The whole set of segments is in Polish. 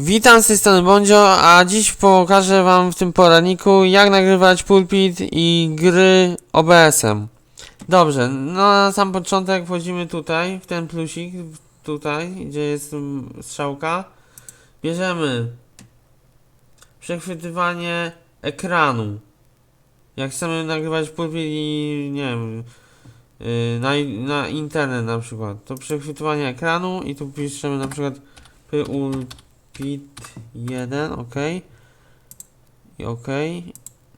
Witam z tej strony Bondzio, a dziś pokażę wam w tym poradniku jak nagrywać pulpit i gry OBS-em. Dobrze, no na sam początek wchodzimy tutaj, w ten plusik, tutaj, gdzie jest strzałka. Bierzemy przechwytywanie ekranu. Jak chcemy nagrywać pulpit i nie wiem, yy, na, na internet na przykład, to przechwytywanie ekranu i tu piszemy na przykład pulpit 1, ok. I ok.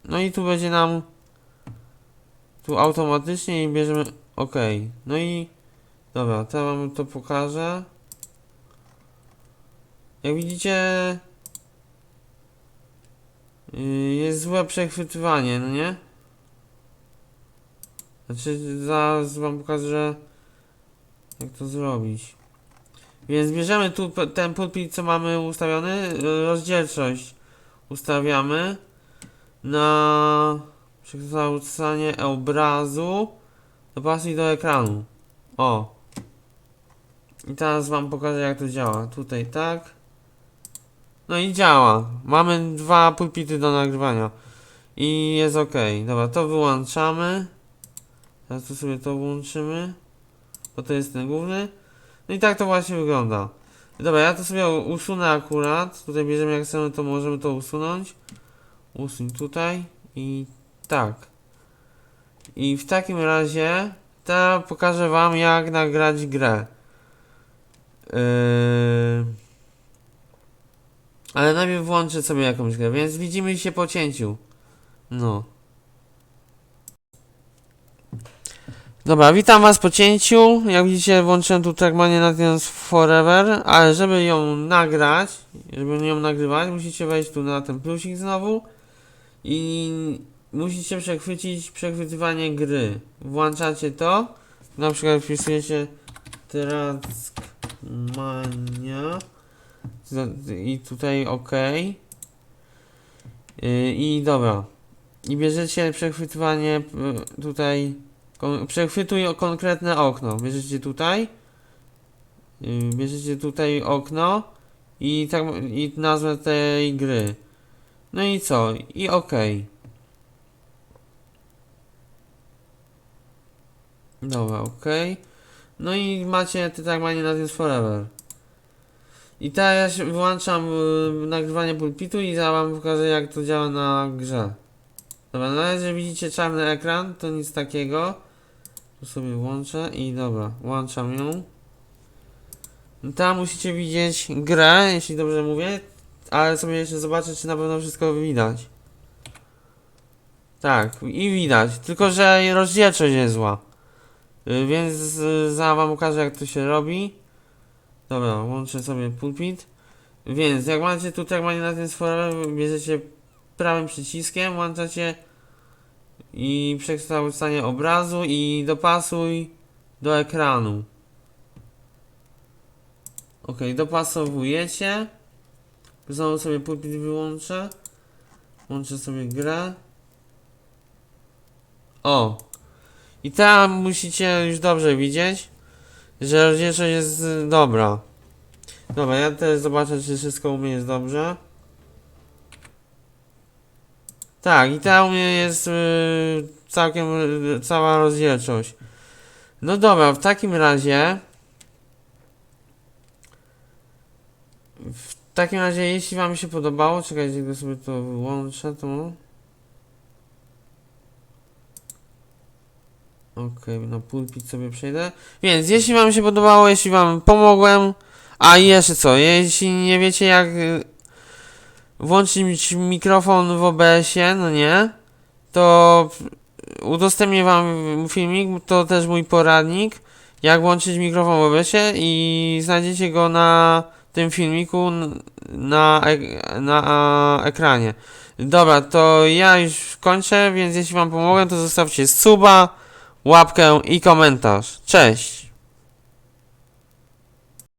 No i tu będzie nam tu automatycznie i bierzemy ok. No i dobra, to wam to pokażę. Jak widzicie yy, jest złe przechwytywanie, no nie? Znaczy zaraz wam pokażę jak to zrobić. Więc bierzemy tu ten pulpit, co mamy ustawiony, rozdzielczość ustawiamy na przekształcanie obrazu dopasuj do ekranu. O. I teraz wam pokażę jak to działa. Tutaj tak. No i działa. Mamy dwa pulpity do nagrywania. I jest ok. Dobra, to wyłączamy. Teraz tu sobie to włączymy. Bo to jest ten główny. No i tak to właśnie wygląda. Dobra, ja to sobie usunę akurat. Tutaj bierzemy jak chcemy, to możemy to usunąć. Usuń tutaj i tak. I w takim razie teraz pokażę wam jak nagrać grę. Yy... Ale najpierw włączę sobie jakąś grę, więc widzimy się po cięciu. No. Dobra, witam was po cięciu. Jak widzicie, włączyłem tu Trackmania Nations Forever, ale żeby ją nagrać, żeby ją nagrywać, musicie wejść tu na ten plusik znowu i musicie przechwycić przechwytywanie gry. Włączacie to, na przykład wpisujecie Trackmania i tutaj OK. Yy, I dobra. I bierzecie przechwytywanie y, tutaj Kon przechwytuj konkretne okno. Bierzecie tutaj. Yy, bierzecie tutaj okno i tak i nazwę tej gry. No i co? I ok. Dobra, ok. No i macie ty tak manie na forever. I teraz ja wyłączam y, nagrywanie pulpitu i za wam pokażę jak to działa na grze. Dobra, na razie widzicie czarny ekran, to nic takiego. Tu sobie włączę i dobra, włączam ją. Tam musicie widzieć grę, jeśli dobrze mówię, ale sobie jeszcze zobaczę, czy na pewno wszystko widać. Tak, i widać, tylko że rozdzielczość jest zła. Y, Więc y, za wam pokażę, jak to się robi. Dobra, łączę sobie pulpit. Więc jak macie tu tak na ten forum, bierzecie prawym przyciskiem, włączacie i przekształcanie obrazu i dopasuj do ekranu. Ok, dopasowujecie. Znowu sobie pulpit wyłączę. Włączę sobie grę. O! I tam musicie już dobrze widzieć, że rozdzielczość jest dobra. Dobra, ja też zobaczę, czy wszystko u mnie jest dobrze. Tak, i tam jest y, całkiem y, cała rozdzielczość. No dobra, w takim razie. W takim razie, jeśli Wam się podobało, czekajcie, tylko sobie to wyłączę, to. Okej, na pulpit sobie przejdę. Więc jeśli Wam się podobało, jeśli Wam pomogłem, a jeszcze co, jeśli nie wiecie jak włączyć mikrofon w OBS-ie, no nie, to udostępnię wam filmik, to też mój poradnik, jak włączyć mikrofon w OBS-ie i znajdziecie go na tym filmiku na, ek- na ekranie. Dobra, to ja już kończę, więc jeśli wam pomogę, to zostawcie suba, łapkę i komentarz. Cześć!